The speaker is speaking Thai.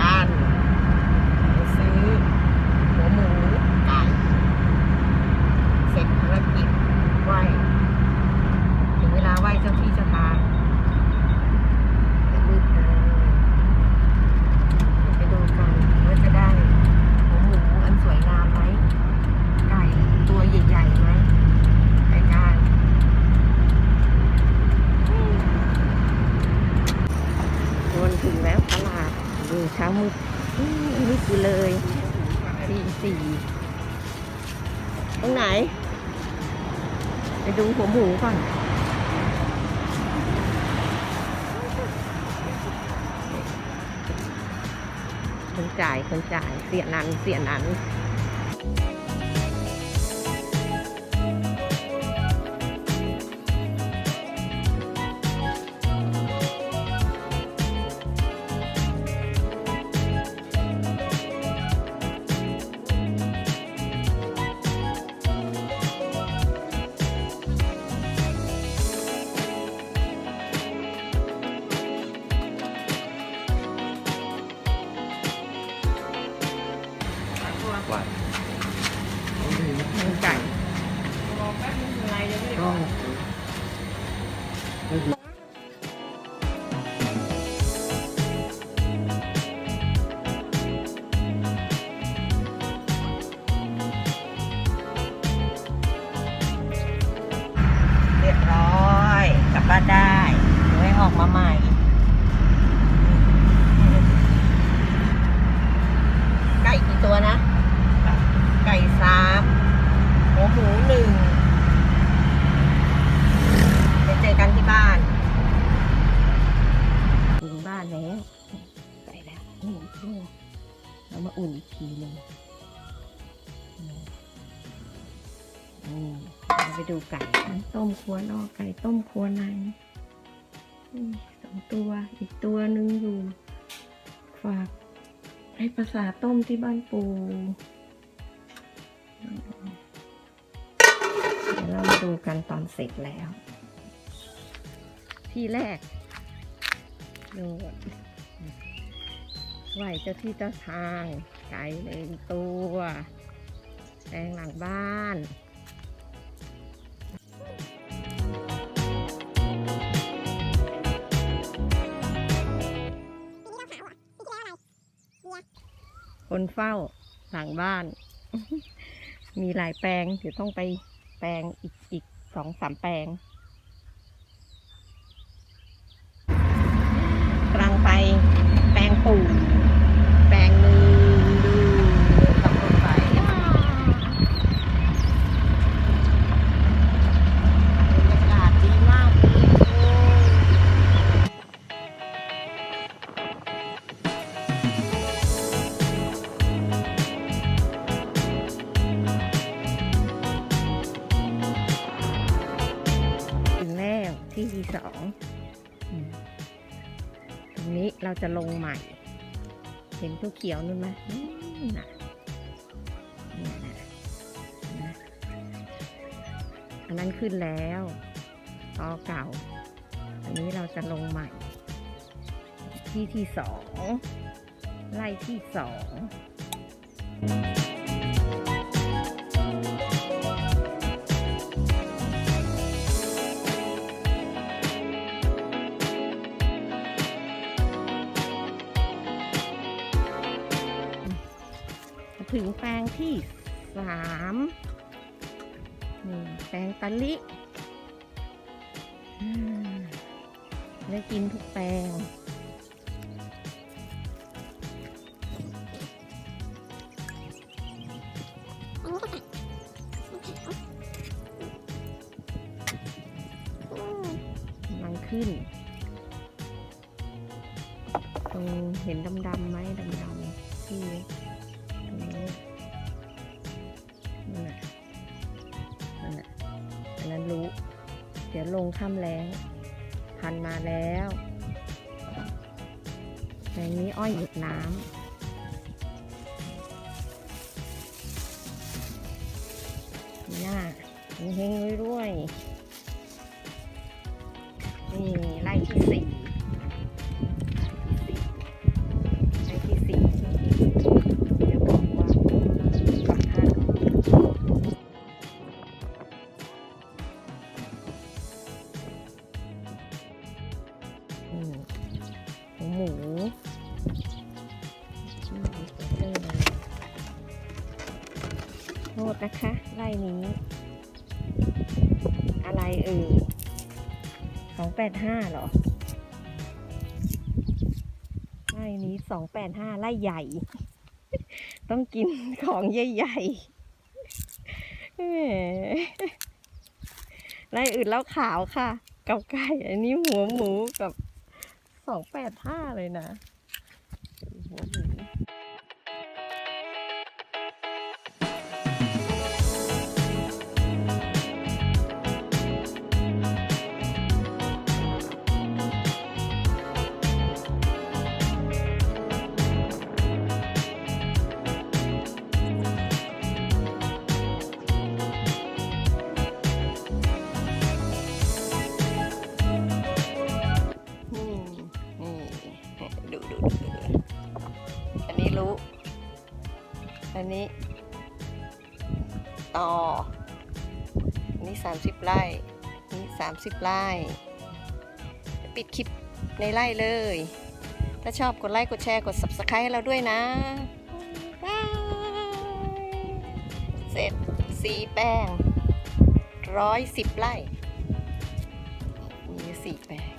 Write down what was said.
กันปซื้อหัวหมูไก่เสร็จภารกิจไหวถึงเวลาไหวเจ้าที่เจ้าทางจะมืดเลยเดี๋ยวไปดูกันว่าจะได้หัวหมูอันสวยงามไหมไก่ตัวใหญ่ๆไหมไปกันวนถึงแล้วตลาด ดูเช้ามืดอืมนี่คือเลยสี่สี่ตรงไหน ไปดูหัวหมูก่อนคนจ่ายคนจ่ายเสียนั้นเสียนั้น ว่าคนจ่ายก็เรียบร้อยกลับบ้านได้เดี๋ยวให้ออกมาใหม่ ไปดูไก่กันต้มครัวนอกไก่ต้มครัวในอืมสองตัวอีกตัวหนึ่งอยู่ ฝากให้ภาษาต้มที่บ้านปูเดี๋ยวเรามาดูกันตอนเสร็จแล้ว ที่แรกดูก่อนไหวเจ้าที่เจ้าทาง ไก่หนึ่งตัวแปลงหลังบ้าน คนเฝ้าหลังบ้าน มีหลายแปลงเดี๋ยวต้องไปแปลงอีกอีกสองสามแปลง ที่ที่สองตรงนี้เราจะลงใหม่ เห็นตัวเขียวนู่นไหมนู่นน่ะนี่นะนะอันนั้นขึ้นแล้วตอเก่า อันนี้เราจะลงใหม่ ที่ที่สองไล่ที่สอง ถึงแปลงที่สามนี่แปลงตะลิได้กินทุกแปลงลังขึ้น ตรงเห็นดำๆไหมดำๆที่ ลงข้ามแรงพันมาแล้วแปลงนี้อ้อยหยุดน้ำหน้าเฮงๆรวยๆนี่ไล่ที่สี่ โทษนะคะไล่นี้ อะไรเอ่ยสองแปดห้าเหรอไล่นี้สองแปดห้าไล่ใหญ่ ต้องกินของใหญ่ๆไล่อื่นแล้วขาวค่ะ กับไก่อันนี้หัวหมูกับสองแปดห้าเลยนะหัวหมู อันนี้ ต่อ อันนี้สามสิบไร่นี่สามสิบไร่ ปิดคลิปในไร่เลย ถ้าชอบกดไลค์ กดแชร์ กด subscribe ให้เราด้วยนะบายเสร็จสีแป้งร้อยสิบไร่ มีสี่แปลง